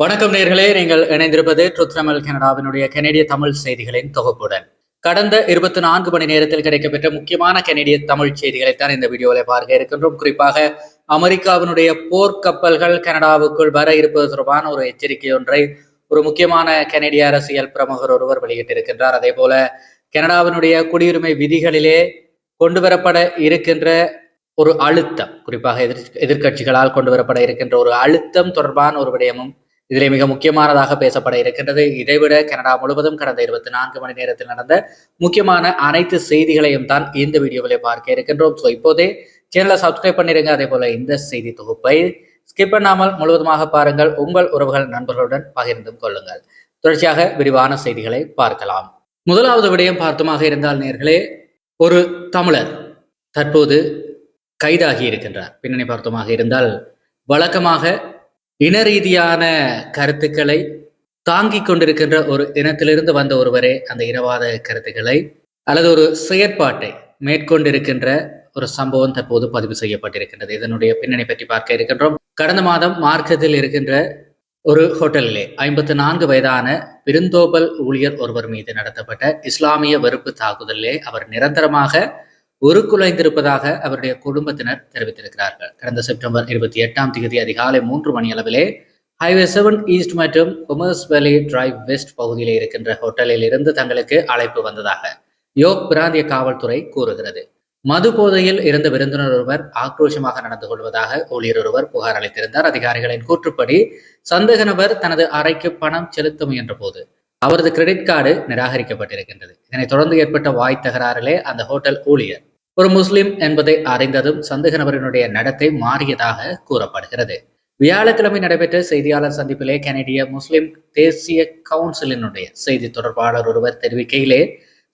வணக்கம் நேர்களே நீங்கள் இணைந்திருப்பது ட்ருத்ரமல் கனடாவினுடைய கனேடிய தமிழ் செய்திகளின் தொகுப்புடன். கடந்த இருபத்தி நான்கு மணி நேரத்தில் கிடைக்கப்பெற்ற முக்கியமான கனேடிய தமிழ் செய்திகளைத்தான் இந்த வீடியோவில் பார்க்க இருக்கின்றோம். குறிப்பாக அமெரிக்காவினுடைய போர்க்கப்பல்கள் கனடாவுக்குள் வர இருப்பது தொடர்பான ஒரு எச்சரிக்கை ஒன்றை ஒரு முக்கியமான கனேடிய அரசியல் பிரமுகர் ஒருவர் வெளியிட்டிருக்கின்றார். அதே போல கனடாவினுடைய குடியுரிமை விதிகளிலே கொண்டு வரப்பட இருக்கின்ற ஒரு அழுத்தம் குறிப்பாக எதிர் எதிர்கட்சிகளால் கொண்டு வரப்பட இருக்கின்ற ஒரு அழுத்தம் தொடர்பான ஒரு விடயமும் இதிலே மிக முக்கியமானதாக பேசப்பட இருக்கின்றது. இதைவிட கனடா முழுவதும் கடந்த இருபத்தி நான்கு மணி நேரத்தில் நடந்த முக்கியமான அனைத்து செய்திகளையும் தான் இந்த வீடியோவிலே பார்க்க இருக்கின்றோம். ஸோ இப்போதே சேனலை சப்ஸ்கிரைப் பண்ணிருங்க. அதே போல இந்த செய்தி தொகுப்பை ஸ்கிப் பண்ணாமல் முழுவதுமாக பாருங்கள். உங்கள் உறவுகள் நண்பர்களுடன் பகிர்ந்தும் கொள்ளுங்கள். தொடர்ச்சியாக விரிவான செய்திகளை பார்க்கலாம். முதலாவது விடயம் பார்த்தமாக இருந்தால் நேர்களே ஒரு தமிழர் தற்போது கைதாகி இருக்கின்றார். பின்னணி பார்த்தமாக இருந்தால் வழக்கமாக இன ரீதியான கருத்துக்களை தாங்கிக் கொண்டிருக்கின்ற ஒரு இனத்திலிருந்து வந்த ஒருவரே அந்த இனவாத கருத்துக்களை அல்லது ஒரு செயற்பாட்டை மேற்கொண்டிருக்கின்ற ஒரு சம்பவம் தற்போது பதிவு செய்யப்பட்டிருக்கின்றது. இதனுடைய பின்னணி பற்றி பார்க்க இருக்கின்றோம். கடந்த மாதம் மார்க்கத்தில் இருக்கின்ற ஒரு ஹோட்டலிலே ஐம்பத்து நான்கு வயதான விருந்தோபல் ஊழியர் ஒருவர் மீது நடத்தப்பட்ட இஸ்லாமிய வெறுப்பு தாக்குதலிலே அவர் நிரந்தரமாக உருக்குலைந்திருப்பதாக அவருடைய குடும்பத்தினர் தெரிவித்திருக்கிறார்கள். கடந்த செப்டம்பர் இருபத்தி எட்டாம் தேதி அதிகாலை மூன்று மணி அளவிலே ஹைவே செவன் ஈஸ்ட் மற்றும் கொமர்ஸ் வேலி டிரைவ் வெஸ்ட் பகுதியில் இருக்கின்ற ஹோட்டலில் இருந்து தங்களுக்கு அழைப்பு வந்ததாக யோக் பிராந்திய காவல்துறை கூறுகிறது. மது போதையில் இருந்த விருந்தினர் ஒருவர் ஆக்ரோஷமாக நடந்து கொள்வதாக ஊழியர் ஒருவர் புகார் அளித்திருந்தார். அதிகாரிகளின் கூற்றுப்படி சந்தேக நபர் தனது அறைக்கு பணம் செலுத்த முயன்ற போது அவரது கிரெடிட் கார்டு நிராகரிக்கப்பட்டிருக்கின்றது. இதனைத் தொடர்ந்து ஏற்பட்ட வாய் தகராறிலே அந்த ஹோட்டல் ஊழியர் ஒரு முஸ்லிம் என்பதை அறிந்ததும் சந்தேக நபரினுடைய நடத்தை மாறியதாக கூறப்படுகிறது. வியாழக்கிழமை நடைபெற்ற செய்தியாளர் சந்திப்பிலே கனடிய முஸ்லிம் தேசிய கவுன்சிலினுடைய செய்தி தொடர்பாளர் ஒருவர் தெரிவிக்கையிலே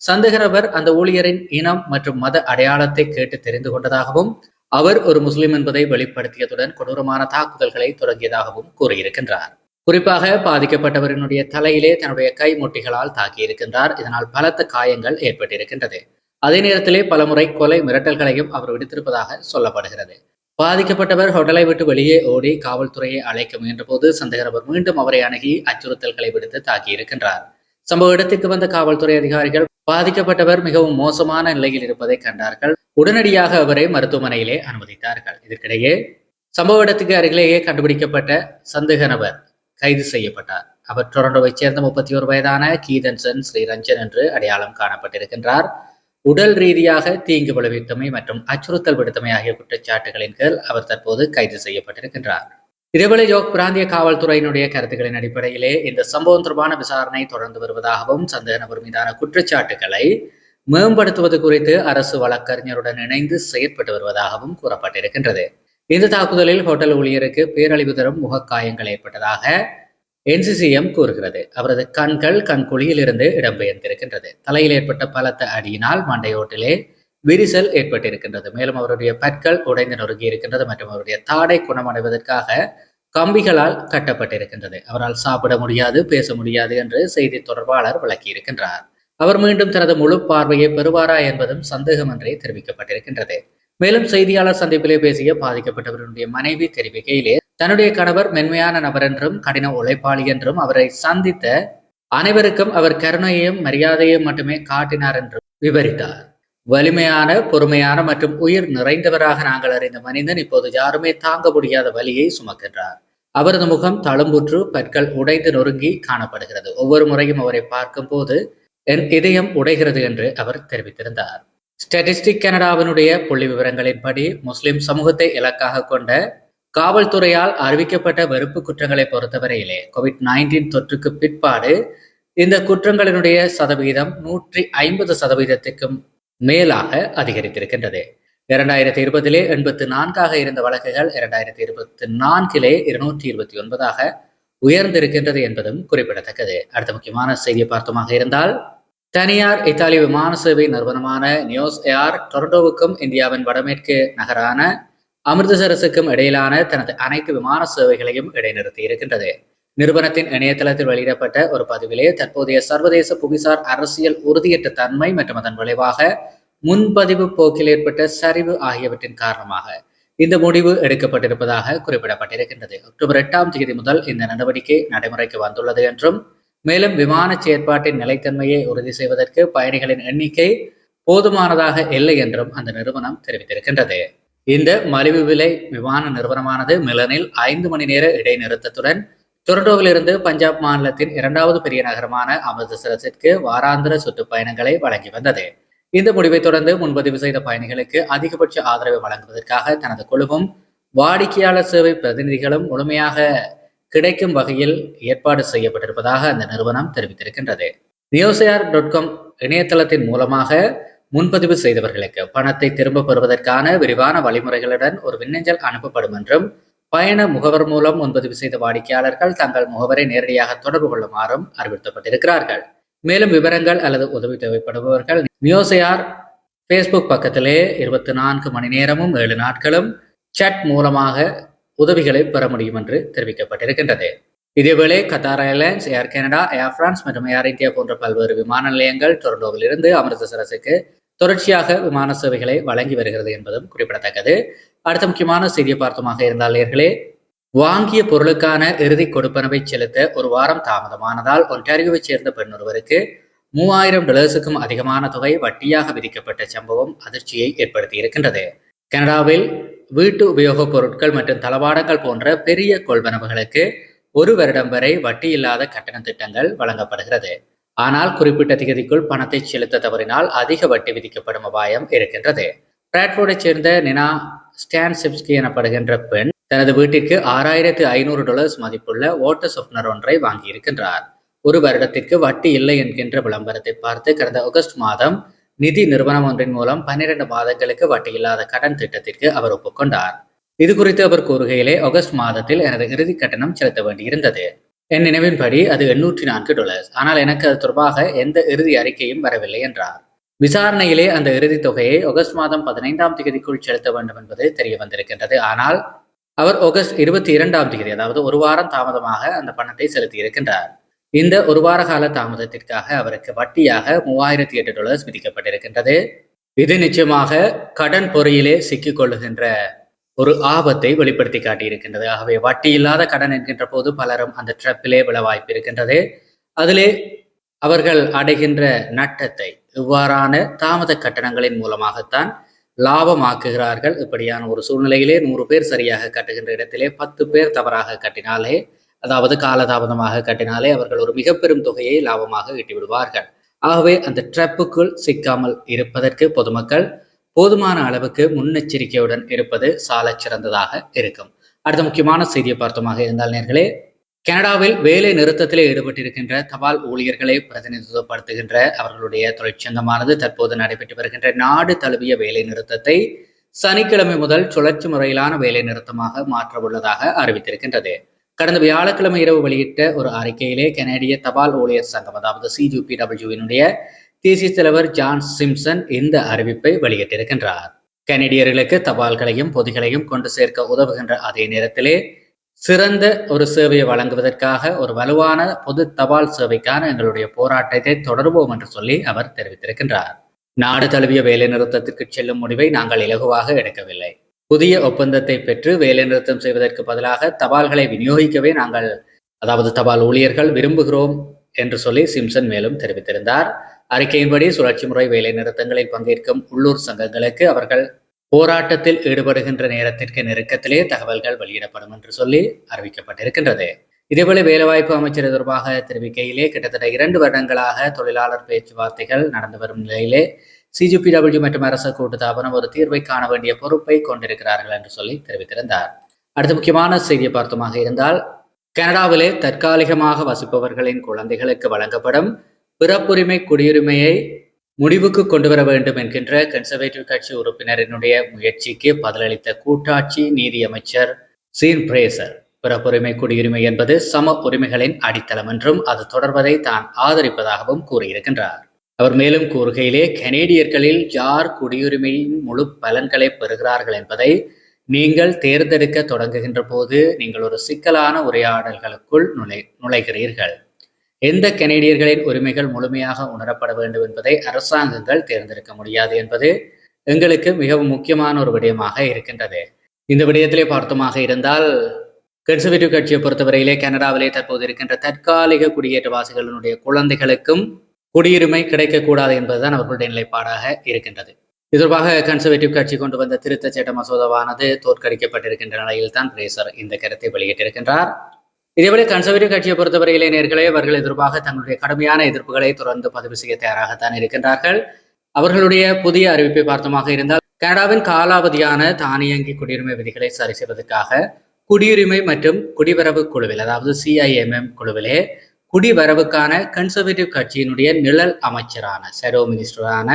சந்தேக நபர் அந்த ஊழியரின் இனம் மற்றும் மத அடையாளத்தை கேட்டு தெரிந்து கொண்டதாகவும் அவர் ஒரு முஸ்லிம் என்பதை வெளிப்படுத்தியதுடன் கொடூரமான தாக்குதல்களை தொடங்கியதாகவும் கூறியிருக்கின்றார். குறிப்பாக பாதிக்கப்பட்டவரினுடைய தலையிலே தன்னுடைய கை முட்டிகளால் தாக்கியிருக்கின்றார். இதனால் பலத்த காயங்கள் ஏற்பட்டிருக்கின்றது. அதே நேரத்திலே பலமுறை கொலை மிரட்டல்களையும் அவர் விடுத்திருப்பதாக சொல்லப்படுகிறது. பாதிக்கப்பட்டவர் ஹோட்டலை விட்டு வெளியே ஓடி காவல்துறையை அழைக்க முயன்ற போது சந்தேக நபர் மீண்டும் அவரை அணுகி அச்சுறுத்தல்களை விடுத்து தாக்கியிருக்கின்றார். சம்பவ இடத்திற்கு வந்த காவல்துறை அதிகாரிகள் பாதிக்கப்பட்டவர் மிகவும் மோசமான நிலையில் இருப்பதை கண்டார்கள். உடனடியாக அவரை மருத்துவமனையிலே அனுமதித்தார்கள். இதற்கிடையே சம்பவ இடத்துக்கு அருகிலேயே கண்டுபிடிக்கப்பட்ட சந்தேக நபர் கைது செய்யப்பட்டார். அவர் டொரண்டோவைச் சேர்ந்த முப்பத்தி ஒரு வயதான கீதன்சன் ஸ்ரீரஞ்சன் என்று அடையாளம் காணப்பட்டிருக்கின்றார். உடல் ரீதியாக தீங்கு விளைவித்தமை மற்றும் அச்சுறுத்தல் விடுத்தமை ஆகிய குற்றச்சாட்டுகளின் கீழ் அவர் தற்போது கைது செய்யப்பட்டிருக்கின்றார். இதேவேளை ஜோக் பிராந்திய காவல்துறையினுடைய கருத்துக்களின் அடிப்படையிலே இந்த சம்பவம் தொடர்பான விசாரணை தொடர்ந்து வருவதாகவும் சந்தேக நபர் மீதான குற்றச்சாட்டுகளை மேம்படுத்துவது குறித்து அரசு வழக்கறிஞருடன் இணைந்து செயற்பட்டு வருவதாகவும் கூறப்பட்டிருக்கின்றது. இந்த தாக்குதலில் ஹோட்டல் ஊழியருக்கு பேரழிவு தரும் முகக்காயங்கள் ஏற்பட்டதாக என்சிசிஎம் கூறுகிறது. அவரது கண்கள் கண்குழியில் இருந்து இடம்பெயர்ந்திருக்கின்றது. தலையில் ஏற்பட்ட பலத்த அடியினால் மண்டையோட்டிலே விரிசல் ஏற்பட்டிருக்கின்றது. மேலும் அவருடைய பற்கள் உடைந்து நொறுங்கி இருக்கின்றது மற்றும் அவருடைய தாடை குணமடைவதற்காக கம்பிகளால் கட்டப்பட்டிருக்கின்றது. அவரால் சாப்பிட முடியாது பேச முடியாது என்று செய்தி தொடர்பாளர் விளக்கியிருக்கின்றார். அவர் மீண்டும் தனது முழு பார்வையை பெறுவாரா என்பதும் சந்தேகமின்றி தெரிவிக்கப்பட்டிருக்கின்றது. மேலும் செய்தியாளர் சந்திப்பிலே பேசிய பாதிக்கப்பட்டவருடைய மனைவி தெரிவிக்கையிலே தன்னுடைய கணவர் மென்மையான நபர் என்றும் கடின உழைப்பாளி என்றும் அவரை சந்தித்த அனைவருக்கும் அவர் கருணையையும் மரியாதையையும் மட்டுமே காட்டினார் என்றும் விவரித்தார். வலிமையான பொறுமையான மற்றும் உயிர் நிறைந்தவராக நாங்கள் அறிந்த மனிதன் இப்போது யாருமே தாங்க முடியாத வலியை சுமக்கின்றார். அவரது முகம் தழும்புற்று பற்கள் உடைந்து நொறுங்கி காணப்படுகிறது. ஒவ்வொரு முறையும் அவரை பார்க்கும் போது என் இதயம் உடைகிறது என்று அவர் தெரிவித்திருந்தார். ஸ்டாட்டிஸ்டிக் கனடாவினுடைய புள்ளி விவரங்களின்படி முஸ்லிம் சமூகத்தை இலக்காக கொண்ட காவல்துறையால் அறிவிக்கப்பட்ட வெறுப்பு குற்றங்களை பொறுத்தவரையிலே கோவிட் நைன்டீன் தொற்றுக்கு பிற்பாடு இந்த குற்றங்களினுடைய சதவீதம் நூற்றி ஐம்பது சதவீதத்துக்கும் மேலாக அதிகரித்திருக்கின்றது. இரண்டாயிரத்தி இருபதிலே எண்பத்து நான்காக இருந்த வழக்குகள் இரண்டாயிரத்தி இருபத்தி நான்கிலே இருநூற்றி இருபத்தி ஒன்பதாக உயர்ந்திருக்கின்றது என்பதும் குறிப்பிடத்தக்கது. அடுத்த முக்கியமான செய்தியை பார்த்தமாக இருந்தால் தனியார் இத்தாலி விமான சேவை நிறுவனமான நியோஸ் ஏர் டொரண்டோவுக்கும் இந்தியாவின் வடமேற்கு நகரான அமிர்தசரசுக்கும் இடையிலான தனது அனைத்து விமான சேவைகளையும் இடைநிறுத்தி இருக்கின்றது. நிறுவனத்தின் இணையதளத்தில் வெளியிடப்பட்ட ஒரு பதிவிலே தற்போதைய சர்வதேச புவிசார் அரசியல் உறுதியற்ற தன்மை மற்றும் அதன் விளைவாக முன்பதிவு போக்கில் ஏற்பட்ட சரிவு ஆகியவற்றின் காரணமாக இந்த முடிவு எடுக்கப்பட்டிருப்பதாக குறிப்பிடப்பட்டிருக்கின்றது. அக்டோபர் எட்டாம் தேதி முதல் இந்த நடவடிக்கை நடைமுறைக்கு வந்துள்ளது என்றும் மேலும் விமான செயற்பாட்டின் நிலைத்தன்மையை உறுதி செய்வதற்கு பயணிகளின் எண்ணிக்கை போதுமானதாக இல்லை என்றும் அந்த நிறுவனம் தெரிவித்திருக்கின்றது. இந்த மலிவு விலை விமான நிறுவனமானது மிலனில் ஐந்து மணி நேர இடைநிறுத்தத்துடன் டொரண்டோவிலிருந்து பஞ்சாப் மாநிலத்தின் இரண்டாவது பெரிய நகரமான அமிர்தசரஸிற்கு வாராந்திர சுற்றுப்பயணங்களை வழங்கி வந்தது. இந்த முடிவை தொடர்ந்து முன்பதிவு செய்த பயணிகளுக்கு அதிகபட்ச ஆதரவை வழங்குவதற்காக தனது குழுவும் வாடிக்கையாளர் சேவை பிரதிநிதிகளும் முழுமையாக கிடைக்கும் வகையில் ஏற்பாடு செய்யப்பட்டிருப்பதாக அந்த நிறுவனம் தெரிவித்திருக்கின்றது. நியோசியார் டாட் காம் இணையதளத்தின் மூலமாக முன்பதிவு செய்தவர்களுக்கு பணத்தை திரும்ப பெறுவதற்கான விரிவான வழிமுறைகளுடன் ஒரு மின்னஞ்சல் அனுப்பப்படும் என்றும் பயண முகவர் மூலம் முன்பதிவு செய்த வாடிக்கையாளர்கள் தங்கள் முகவரை நேரடியாக தொடர்பு கொள்ளுமாறும் அறிவுறுத்தப்பட்டிருக்கிறார்கள். மேலும் விவரங்கள் அல்லது உதவி தேவைப்படுபவர்கள் நியோசியார் ஃபேஸ்புக் பக்கத்திலே இருபத்தி நான்கு மணி நேரமும் ஏழு நாட்களும் சட் மூலமாக உதவிகளை பெற முடியும் என்று தெரிவிக்கப்பட்டிருக்கின்றது. இதேவேளை Qatar airlines Air Canada Air France மற்றும் ஏர் இந்தியா போன்ற பல்வேறு விமான நிலையங்கள் டொரண்டோவில் இருந்து அமிர்தசரஸுக்கு தொடர்ச்சியாக விமான சேவைகளை வழங்கி வருகிறது என்பதும் குறிப்பிடத்தக்கது. அடுத்த முக்கியமான செய்தியை பார்த்தமாக இருந்தால் நேர்களே வாங்கிய பொருளுக்கான இறுதி கொடுப்பனவை செலுத்த ஒரு வாரம் தாமதமானதால் ஒன்டாரியோவைச் சேர்ந்த பெண் ஒருவருக்கு மூவாயிரம் டாலர்ஸுக்கும் அதிகமான தொகை வட்டியாக விதிக்கப்பட்ட சம்பவம் அதிர்ச்சியை ஏற்படுத்தி இருக்கின்றது கனடாவில் வீட்டு உபயோகப் பொருட்கள் மற்றும் தளவாடங்கள் போன்ற பெரிய கொள்வனவுகளுக்கு ஒரு வருடம் வரை வட்டி இல்லாத கட்டண திட்டங்கள் வழங்கப்படுகிறது. ஆனால் குறிப்பிட்ட திகதிக்குள் பணத்தை செலுத்த தவறினால் அதிக வட்டி விதிக்கப்படும் அபாயம் இருக்கின்றது. பிராட்ஃபோர்டைச் சேர்ந்த நினா ஸ்டான்சிப்ஸ்கி எனப்படுகின்ற பெண் தனது வீட்டிற்கு ஆறாயிரத்து ஐநூறு டாலர்ஸ் மதிப்புள்ள ஓட்ட சொப்னர் ஒன்றை வாங்கியிருக்கின்றார். ஒரு வருடத்திற்கு வட்டி இல்லை என்கின்ற விளம்பரத்தை பார்த்து கடந்த ஆகஸ்ட் மாதம் நிதி நிறுவனம் ஒன்றின் மூலம் பன்னிரண்டு மாதங்களுக்கு வட்டி இல்லாத கடன் திட்டத்திற்கு அவர் ஒப்புக்கொண்டார். இது குறித்து அவர் கூறுகையிலே ஆகஸ்ட் மாதத்தில் எனது இறுதி கட்டணம் செலுத்த வேண்டியிருந்தது. என் நினைவின்படி அது எண்ணூற்றி நான்கு டாலர்ஸ் ஆனால் எனக்கு அது தொடர்பாக எந்த இறுதி அறிக்கையும் வரவில்லை என்றார். விசாரணையிலே அந்த இறுதி தொகையை ஆகஸ்ட் மாதம் பதினைந்தாம் தேதிக்குள் செலுத்த வேண்டும் என்பது தெரிய வந்திருக்கின்றது ஆனால் அவர் ஆகஸ்ட் இருபத்தி இரண்டாம் தேதி அதாவது ஒரு வாரம் தாமதமாக அந்த பணத்தை செலுத்தி இருக்கின்றார் இந்த ஒரு வார கால தாமதத்திற்காக அவருக்கு வட்டியாக மூவாயிரத்தி எட்டு டாலர்ஸ் விதிக்கப்பட்டிருக்கின்றது. இது நிச்சயமாக கடன் பொறியிலே சிக்கிக் கொள்ளுகின்ற ஒரு ஆபத்தை வெளிப்படுத்தி காட்டியிருக்கின்றது. ஆகவே வட்டி இல்லாத கடன் என்கின்ற போது பலரும் அந்த ட்ரப்பிலே விழ வாய்ப்பு இருக்கின்றது. அதிலே அவர்கள் அடைகின்ற நட்டத்தை இவ்வாறான தாமத கட்டணங்களின் மூலமாகத்தான் லாபமாக்குகிறார்கள். இப்படியான ஒரு சூழ்நிலையிலே நூறு பேர் சரியாக கட்டுகின்ற இடத்திலே பத்து பேர் தவறாக கட்டினாலே அதாவது காலதாமதமாக கட்டினாலே அவர்கள் ஒரு மிக பெரும் தொகையை லாபமாக ஈட்டிவிடுவார்கள். ஆகவே அந்த ட்ரப்புக்குள் சிக்காமல் இருப்பதற்கு பொதுமக்கள் போதுமான அளவுக்கு முன்னெச்சரிக்கையுடன் இருப்பது சாலச் சிறந்ததாக இருக்கும். அடுத்த முக்கியமான செய்தியை பார்த்தோமாக இருந்தால் நேர்களே கனடாவில் வேலை நிறுத்தத்திலே ஈடுபட்டிருக்கின்ற தபால் ஊழியர்களை பிரதிநிதித்துவப்படுத்துகின்ற அவர்களுடைய தொழிற்சங்கமானது தற்போது நடைபெற்று வருகின்ற நாடு தழுவிய வேலை நிறுத்தத்தை சனிக்கிழமை முதல் சுழற்சி முறையிலான வேலை நிறுத்தமாக மாற்ற உள்ளதாக அறிவித்திருக்கின்றது. கடந்த வியாழக்கிழமை இரவு வெளியிட்ட ஒரு அறிக்கையிலே கனேடிய தபால் ஊழியர் சங்கம் அதாவது சிஜிபிடபிள்யூவினுடைய தேசிய தலைவர் ஜான் சிம்சன் இந்த அறிவிப்பை வெளியிட்டிருக்கின்றார். கனேடியர்களுக்கு தபால்களையும் பொதிகளையும் கொண்டு சேர்க்க உதவுகின்ற அதே நேரத்திலே சிறந்த ஒரு சேவையை வழங்குவதற்காக ஒரு வலுவான பொது தபால் சேவைக்கான எங்களுடைய போராட்டத்தை தொடர்வோம் என்று சொல்லி அவர் தெரிவித்திருக்கின்றார். நாடு தழுவிய வேலைநிறுத்தத்திற்கு செல்லும் முடிவை நாங்கள் இலகுவாக எடுக்கவில்லை. புதிய ஒப்பந்தத்தை பெற்று வேலைநிறுத்தம் செய்வதற்கு பதிலாக தபால்களை விநியோகிக்கவே நாங்கள் அதாவது தபால் ஊழியர்கள் விரும்புகிறோம் என்று சொல்லி சிம்சன் மேலும் தெரிவித்திருந்தார். அறிக்கையின்படி சுழற்சி முறை வேலை நிறுத்தங்களில் பங்கேற்கும் உள்ளூர் சங்கங்களுக்கு அவர்கள் போராட்டத்தில் ஈடுபடுகின்ற நேரத்திற்கு நெருக்கத்திலே தகவல்கள் வெளியிடப்படும் என்று சொல்லி அறிவிக்கப்பட்டிருக்கின்றது. இதேபோல வேலைவாய்ப்பு அமைச்சர் தொடர்பாக தெரிவிக்கையிலே கிட்டத்தட்ட இரண்டு வருடங்களாக தொழிலாளர் பேச்சுவார்த்தைகள் நடந்து வரும் நிலையிலே சிஜிபிடபிள்யூ மற்றும் அரசு கூட்டுத்தாபனம் ஒரு தீர்வை காண வேண்டிய பொறுப்பை கொண்டிருக்கிறார்கள் என்று சொல்லி தெரிவித்திருந்தார். அடுத்த முக்கியமான செய்தியை பார்த்தமாக இருந்தால் கனடாவிலே தற்காலிகமாக வசிப்பவர்களின் குழந்தைகளுக்கு வழங்கப்படும் பிறப்புரிமை குடியுரிமையை முடிவுக்கு கொண்டு வர வேண்டும் என்கின்ற கன்சர்வேட்டிவ் கட்சி உறுப்பினரினுடைய முயற்சிக்கு பதிலளித்த கூட்டாட்சி நீதி அமைச்சர் சீன் பிரேசர் பிறப்புரிமை குடியுரிமை என்பது சம உரிமைகளின் அடித்தளம் என்றும் அது தொடர்வதை தான் ஆதரிப்பதாகவும் கூறியிருக்கின்றார். அவர் மேலும் கூறுகையிலே கனேடியர்களில் யார் குடியுரிமையின் முழு பலன்களை பெறுகிறார்கள் என்பதை நீங்கள் தேர்ந்தெடுக்க தொடங்குகின்ற போது நீங்கள் ஒரு சிக்கலான உரையாடல்களுக்குள் நுழை நுழைகிறீர்கள். எந்த கனேடியர்களின் உரிமைகள் முழுமையாக உணரப்பட வேண்டும் என்பதை அரசாங்கங்கள் தேர்ந்தெடுக்க முடியாது என்பது எங்களுக்கு மிகவும் முக்கியமான ஒரு விடயமாக இருக்கின்றது. இந்த விடயத்திலே பார்த்தமாக இருந்தால் கன்சர்வேட்டிவ் கட்சியை பொறுத்தவரையிலே கனடாவிலே தற்போது இருக்கின்ற தற்காலிக குடியேற்றவாசிகளினுடைய குழந்தைகளுக்கும் குடியுரிமை கிடைக்கக்கூடாது என்பதுதான் அவர்களுடைய நிலைப்பாடாக இருக்கின்றது. இதற்காக கன்சர்வேட்டிவ் கட்சி கொண்டு வந்த திருத்தச் சட்ட மசோதாவானது தோற்கடிக்கப்பட்டிருக்கின்ற நிலையில் தான் பிரேசர் இந்த கருத்தை வெளியிட்டிருக்கின்றார். இதேபோல கன்சர்வேட்டிவ் கட்சியை பொறுத்தவரையிலே நேர்களே அவர்கள் எதிர்ப்பாக தங்களுடைய கடுமையான எதிர்ப்புகளை தொடர்ந்து பதிவு செய்ய தயாராகத்தான் இருக்கின்றார்கள். அவர்களுடைய புதிய அறிவிப்பை பார்த்தமாக இருந்தால் கனடாவின் காலாவதியான தானியங்கி குடியுரிமை விதிகளை சரி செய்வதற்காக குடியுரிமை மற்றும் குடிவரவு குழுவில் அதாவது சிஐஎம்எம் குழுவிலே குடிவரவுக்கான கன்சர்வேட்டிவ் கட்சியினுடைய நிழல் அமைச்சரான செரோ மினிஸ்டரான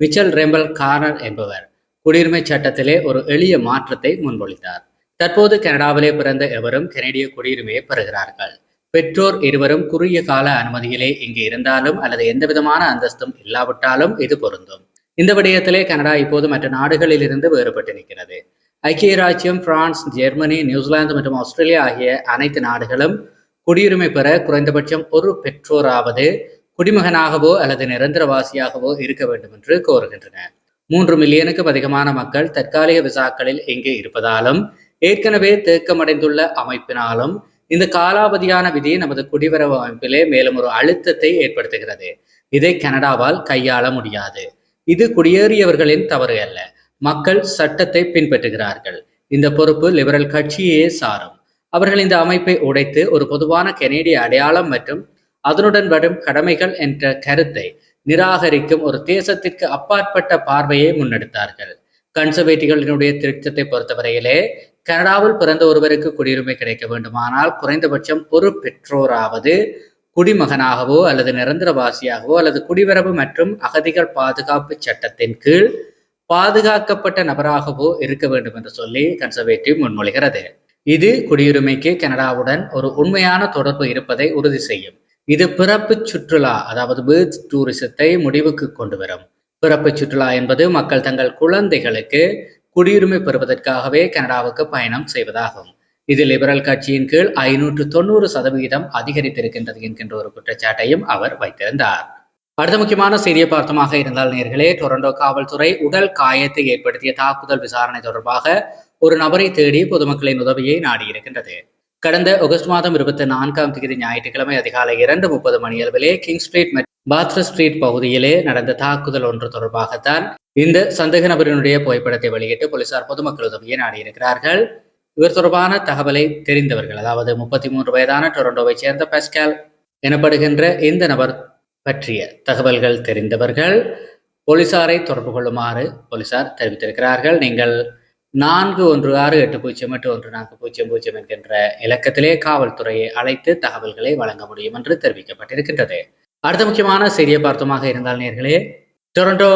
மிச்சல் ரெம்பல் கார்னர் என்பவர் குடியுரிமை சட்டத்திலே ஒரு எளிய மாற்றத்தை முன்மொழிந்தார். தற்போது கனடாவிலே பிறந்த எவரும் கனடிய குடியுரிமையை பெறுகிறார்கள். பெற்றோர் இருவரும் குறுகிய கால அனுமதியிலே இங்கு இருந்தாலும் அல்லது எந்த விதமான அந்தஸ்தும் இல்லாவிட்டாலும் இது பொருந்தும். இந்த விடயத்திலே கனடா இப்போது மற்ற நாடுகளில் இருந்து வேறுபட்டு நிற்கிறது. ஐக்கிய ராஜ்யம் பிரான்ஸ் ஜெர்மனி நியூசிலாந்து மற்றும் ஆஸ்திரேலியா ஆகிய அனைத்து நாடுகளும் குடியுரிமை பெற குறைந்தபட்சம் ஒரு பெற்றோராவது குடிமகனாகவோ அல்லது நிரந்தரவாசியாகவோ இருக்க வேண்டும் என்று கோருகின்றனர். மூன்று மில்லியனுக்கும் அதிகமான மக்கள் தற்காலிக விசாக்களில் இங்கு இருப்பதாலும் ஏற்கனவே தேக்கமடைந்துள்ள அமைப்பினாலும் இந்த காலாவதியான விதி நமது குடிவரவு அமைப்பிலே மேலும் ஒரு அழுத்தத்தை ஏற்படுத்துகிறது. இதை கனடாவால் கையாள முடியாது. இது குடியேறியவர்களின் தவறு அல்ல. மக்கள் சட்டத்தை பின்பற்றுகிறார்கள். இந்த பொறுப்பு லிபரல் கட்சியே சாரும். அவர்கள் இந்த அமைப்பை உடைத்து ஒரு பொதுவான கெனேடிய அடையாளம் மற்றும் அதனுடன் வரும் கடமைகள் என்ற கருத்தை நிராகரிக்கும் ஒரு தேசத்திற்கு அப்பாற்பட்ட பார்வையை முன்னெடுத்தார்கள். கன்சர்வேட்டிகளினுடைய திருத்தத்தை பொறுத்தவரையிலே கனடாவில் பிறந்த ஒருவருக்கு குடியுரிமை கிடைக்க வேண்டுமானால் குறைந்தபட்சம் ஒரு பெற்றோராவது குடிமகனாகவோ அல்லது நிரந்தரவாசியாகவோ அல்லது குடிவரவு மற்றும் அகதிகள் பாதுகாப்பு சட்டத்தின் கீழ் பாதுகாக்கப்பட்ட நபராகவோ இருக்க வேண்டும் என்று சொல்லி கன்சர்வேட்டிவ் முன்மொழிகிறது. இது குடியுரிமைக்கு கனடாவுடன் ஒரு உண்மையான தொடர்பு இருப்பதை உறுதி செய்யும். இது பிறப்பு சுற்றுலா அதாவது பேர்த் டூரிசத்தை முடிவுக்கு கொண்டு வரும். பிறப்பு சுற்றுலா என்பது மக்கள் தங்கள் குழந்தைகளுக்கு குடியுரிமை பெறுவதற்காகவே கனடாவுக்கு பயணம் செய்வதாகும். இது லிபரல் கட்சியின் கீழ் ஐநூற்று தொண்ணூறு சதவிகிதம் அதிகரித்திருக்கின்றது என்கின்ற ஒரு குற்றச்சாட்டையும் அவர் வைத்திருந்தார். அடுத்த முக்கியமான செய்தியை பார்த்தமாக இருந்தால் நேர்களே டொரண்டோ காவல்துறை உடல் காயத்தை ஏற்படுத்திய தாக்குதல் விசாரணை தொடர்பாக ஒரு நபரை தேடி பொதுமக்களின் உதவியை நாடியிருக்கின்றது கடந்த ஆகஸ்ட் மாதம் இருபத்தி நான்காம் தேதி ஞாயிற்றுக்கிழமை அதிகாலை இரண்டு முப்பது மணியளவிலே கிங் ஸ்ட்ரீட் மற்றும் பாத்ர ஸ்ட்ரீட் பகுதியிலே நடந்த தாக்குதல் ஒன்று தொடர்பாகத்தான் இந்த சந்தேக நபரினுடைய புகைப்படத்தை வெளியிட்டு போலீசார் பொதுமக்கள் உதவியை நாடியிருக்கிறார்கள் இவர் தொடர்பான தகவலை தெரிந்தவர்கள் அதாவது முப்பத்தி மூன்று வயதான டொரண்டோவை சேர்ந்த பெஸ்கால் எனப்படுகின்ற இந்த நபர் பற்றிய தகவல்கள் தெரிந்தவர்கள். போலீசாரை தொடர்பு கொள்ளுமாறு போலீசார் தெரிவித்திருக்கிறார்கள். நீங்கள் நான்கு ஒன்று ஆறு எட்டு பூஜ்ஜியம் எட்டு ஒன்று நான்கு பூஜ்ஜியம் பூஜ்ஜியம் என்கின்ற இலக்கத்திலே காவல்துறையை அழைத்து தகவல்களை வழங்க முடியும் என்று தெரிவிக்கப்பட்டிருக்கின்றது. அடுத்த முக்கியமான செய்தியை பார்த்தமாக இருந்தால் நேர்களே டொரண்டோ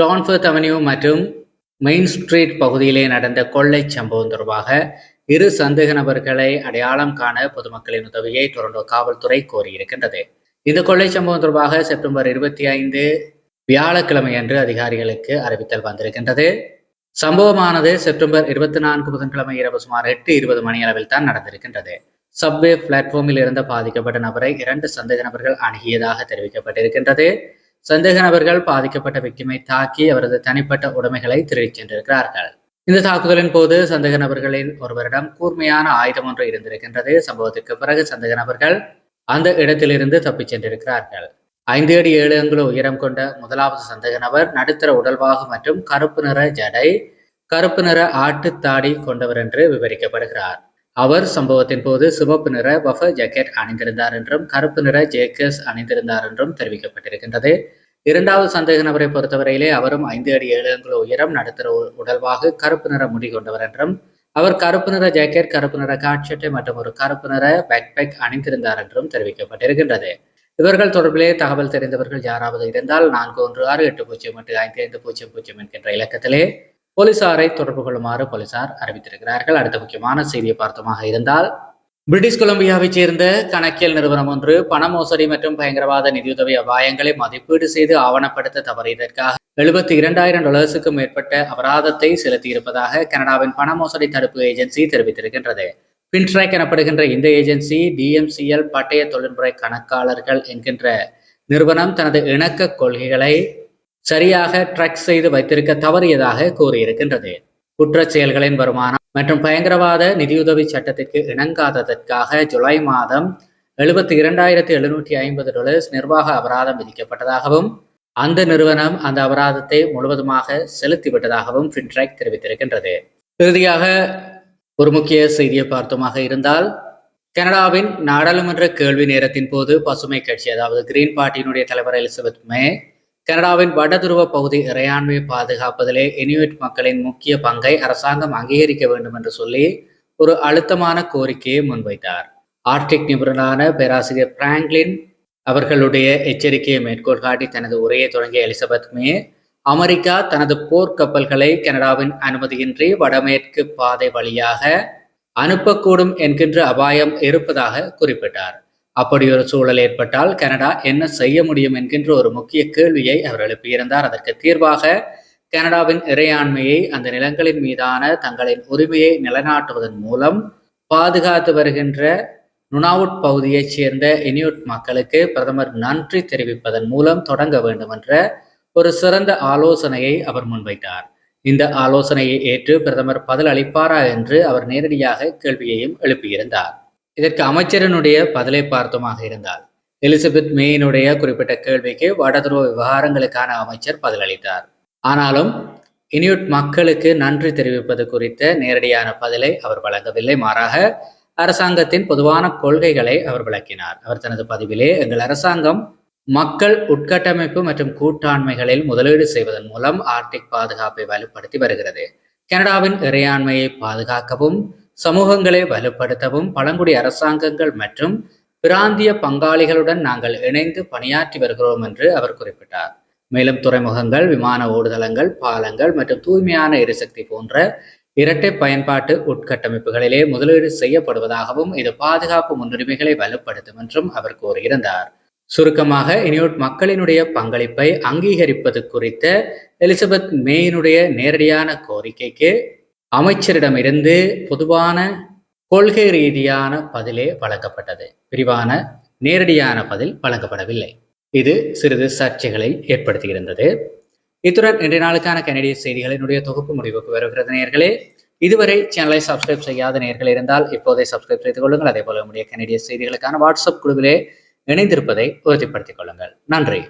டான்ஃபர்த் அவென்யூ மற்றும் மெயின் ஸ்ட்ரீட் பகுதியிலே நடந்த கொள்ளை சம்பவம் தொடர்பாக இரு சந்தேக நபர்களை அடையாளம் காண பொதுமக்களின் உதவியை டொரண்டோ காவல்துறை கோரியிருக்கின்றது. இந்த கொள்ளை சம்பவம் தொடர்பாக செப்டம்பர் இருபத்தி ஐந்து வியாழக்கிழமை அன்று அதிகாரிகளுக்கு அறிவித்தல் வந்திருக்கின்றது. சம்பவமானது செப்டம்பர் இருபத்தி நான்கு புதன்கிழமை இரவு சுமார் எட்டு இருபது மணியளவில் தான் நடந்திருக்கின்றது. சப்வே பிளாட்ஃபார்மில் இருந்த பாதிக்கப்பட்ட நபரை இரண்டு சந்தேக நபர்கள் அணுகியதாக தெரிவிக்கப்பட்டிருக்கின்றது. சந்தேக நபர்கள் பாதிக்கப்பட்ட விக்டிமை தாக்கி அவரது தனிப்பட்ட உடைமைகளை திருடிச் சென்றிருக்கிறார்கள் இந்த தாக்குதலின் போது சந்தேக நபர்களின் ஒருவரிடம் கூர்மையான ஆயுதம் ஒன்று இருந்திருக்கின்றது. சம்பவத்திற்கு பிறகு சந்தேக நபர்கள் அந்த இடத்திலிருந்து தப்பிச் சென்றிருக்கிறார்கள். ஐந்து அடி ஏழு அங்குல உயரம் கொண்ட முதலாவது சந்தேக நபர் நடுத்தர உடல்வாகு மற்றும் கருப்பு நிற ஜடை கருப்பு நிற ஆட்டுத்தாடி கொண்டவர் என்று விவரிக்கப்படுகிறார். அவர் சம்பவத்தின் போது சிவப்பு நிற பஃப ஜாக்கெட் அணிந்திருந்தார் என்றும் கருப்பு நிற ஜேக்கஸ் அணிந்திருந்தார் என்றும் தெரிவிக்கப்பட்டிருக்கின்றது. இரண்டாவது சந்தேக நபரை பொறுத்தவரையிலே அவரும் ஐந்து அடி ஏழு அங்குல உயரம் நடுத்தர உடல்வாகு கருப்பு நிற முடி கொண்டவர் என்றும் அவர் கருப்பு நிற ஜாக்கெட் கருப்பு நிற காட்சட்டை மற்றும் ஒரு கருப்பு நிற பேக் பேக் அணிந்திருந்தார் என்றும் தெரிவிக்கப்பட்டிருக்கின்றது. இவர்கள் தொடர்பிலே தகவல் தெரிந்தவர்கள் யாராவது இருந்தால் நான்கு ஒன்று ஆறு எட்டு பூஜ்ஜியம் எட்டு ஐந்து ஐந்து பூஜ்ஜியம் பூஜ்ஜியம் என்கின்ற இலக்கத்திலே போலீசாரை தொடர்பு கொள்ளுமாறு போலீசார் அறிவித்திருக்கிறார்கள். அடுத்த முக்கியமான செய்தியை பார்த்தமாக இருந்தால் பிரிட்டிஷ் கொலம்பியாவைச் சேர்ந்த கணக்கியல் நிறுவனம் ஒன்று பண மோசடி மற்றும் பயங்கரவாத நிதியுதவி அபாயங்களை மதிப்பீடு செய்து ஆவணப்படுத்த தவறியதற்காக எழுபத்தி இரண்டாயிரம் டாலர்ஸுக்கும் மேற்பட்ட அபராதத்தை செலுத்தியிருப்பதாக கனடாவின் பண மோசடி தடுப்பு ஏஜென்சி தெரிவித்திருக்கின்றது. பின்ட்ராக் எனப்படுகின்ற இந்த ஏஜென்சி டிஎம்சிஎல் பட்டய தொழில்முறை கணக்காளர்கள் என்கின்ற நிறுவனம் தனது இணக்க கொள்கைகளை சரியாக ட்ராக் செய்து வைத்திருக்க தவறியதாக கூறியிருக்கின்றது. குற்ற செயல்களின் வருமானம் மற்றும் பயங்கரவாத நிதியுதவி சட்டத்திற்கு இணங்காததற்காக ஜூலை மாதம் எழுபத்தி இரண்டாயிரத்தி எழுநூற்றி ஐம்பது டாலர்ஸ் நிர்வாக அபராதம் விதிக்கப்பட்டதாகவும் அந்த நிறுவனம் அந்த அபராதத்தை முழுவதுமாக செலுத்திவிட்டதாகவும் ஃபின்ட்ராக் தெரிவித்திருக்கின்றது. இறுதியாக ஒரு முக்கிய செய்தியை பார்த்தோமாக இருந்தால் கனடாவின் நாடாளுமன்ற கேள்வி நேரத்தின் போது பசுமை கட்சி அதாவது கிரீன் பார்ட்டியினுடைய தலைவர் எலிசபெத் மே கனடாவின் வடதுருவ பகுதி இறையாண்மையை பாதுகாப்பதிலே இனுயிட் மக்களின் முக்கிய பங்கை அரசாங்கம் அங்கீகரிக்க வேண்டும் என்று சொல்லி ஒரு அழுத்தமான கோரிக்கையை முன்வைத்தார். ஆர்டிக் நிபுணரான பேராசிரியர் பிராங்க்லின் அவர்களுடைய எச்சரிக்கையை மேற்கோள் காட்டி தனது உரையை தொடங்கிய எலிசபெத் மே அமெரிக்கா தனது போர்க்கப்பல்களை கனடாவின் அனுமதியின்றி வடமேற்கு பாதை வழியாக அனுப்பக்கூடும் என்கின்ற அபாயம் இருப்பதாக குறிப்பிட்டார். அப்படி ஒரு சூழல் ஏற்பட்டால் கனடா என்ன செய்ய முடியும் என்கின்ற ஒரு முக்கிய கேள்வியை அவர் எழுப்பியிருந்தார். அதற்கு தீர்வாக கனடாவின் இறையாண்மையை அந்த நிலங்களின் மீதான தங்களின் உரிமையை நிலைநாட்டுவதன் மூலம் பாதுகாத்து வருகின்ற நுனாவுட் பகுதியைச் சேர்ந்த இனியுட் மக்களுக்கு பிரதமர் நன்றி தெரிவிப்பதன் மூலம் தொடங்க வேண்டும் என்ற ஒரு சிறந்த ஆலோசனையை அவர் முன்வைத்தார். இந்த ஆலோசனையை ஏற்று பிரதமர் பதில் அளிப்பாரா என்று அவர் நேரடியாக கேள்வியையும் எழுப்பியிருந்தார். இதற்கு அமைச்சரனுடைய பதிலை பார்த்தோமாக இருந்தால் எலிசபெத் மேயினுடைய குறிப்பிட்ட கேள்விக்கு வடதுருவ விவகாரங்களுக்கான அமைச்சர் பதிலளித்தார் ஆனாலும் இனியுட் மக்களுக்கு நன்றி தெரிவிப்பது குறித்த நேரடியான பதிலை அவர் வழங்கவில்லை. மாறாக அரசாங்கத்தின் பொதுவான கொள்கைகளை அவர் விளக்கினார். அவர் தனது பதிவிலே எங்கள் அரசாங்கம் மக்கள் உட்கட்டமைப்பு மற்றும் கூட்டாண்மைகளில் முதலீடு செய்வதன் மூலம் ஆர்டிக் பாதுகாப்பை வலுப்படுத்தி வருகிறது. கனடாவின் இறையாண்மையை பாதுகாக்கவும் சமூகங்களை வலுப்படுத்தவும் பழங்குடி அரசாங்கங்கள் மற்றும் பிராந்திய பங்காளிகளுடன் நாங்கள் இணைந்து பணியாற்றி வருகிறோம் என்று அவர் குறிப்பிட்டார். மேலும் துறைமுகங்கள் விமான ஓடுதளங்கள் பாலங்கள் மற்றும் தூய்மையான எரிசக்தி போன்ற இரட்டை பயன்பாட்டு உட்கட்டமைப்புகளிலே முதலீடு செய்யப்படுவதாகவும் இது பாதுகாப்பு முன்னுரிமைகளை வலுப்படுத்தும் என்றும் அவர் கூறியிருந்தார். சுருக்கமாக இனியோட் மக்களினுடைய பங்களிப்பை அங்கீகரிப்பது குறித்த எலிசபெத் மேயினுடைய நேரடியான கோரிக்கைக்கு அமைச்சரிடமிருந்து பொதுவான கொள்கை ரீதியான பதிலே வழங்கப்பட்டது. விரிவான நேரடியான பதில் வழங்கப்படவில்லை. இது சிறிது சர்ச்சைகளை ஏற்படுத்தியிருந்தது. இத்துடன் இன்றைய நாளுக்கான கனடிய செய்திகளினுடைய தொகுப்பு முடிவுக்கு வருகிறது நேர்களே. இதுவரை சேனலை சப்ஸ்கிரைப் செய்யாத நேர்கள் இருந்தால் இப்போதே சப்ஸ்கிரைப் செய்து கொள்ளுங்கள். அதே போல நம்முடைய கனடிய செய்திகளுக்கான வாட்ஸ்அப் குழுவிலே இணைந்திருப்பதை உறுதிப்படுத்திக் கொள்ளுங்கள். நன்றி.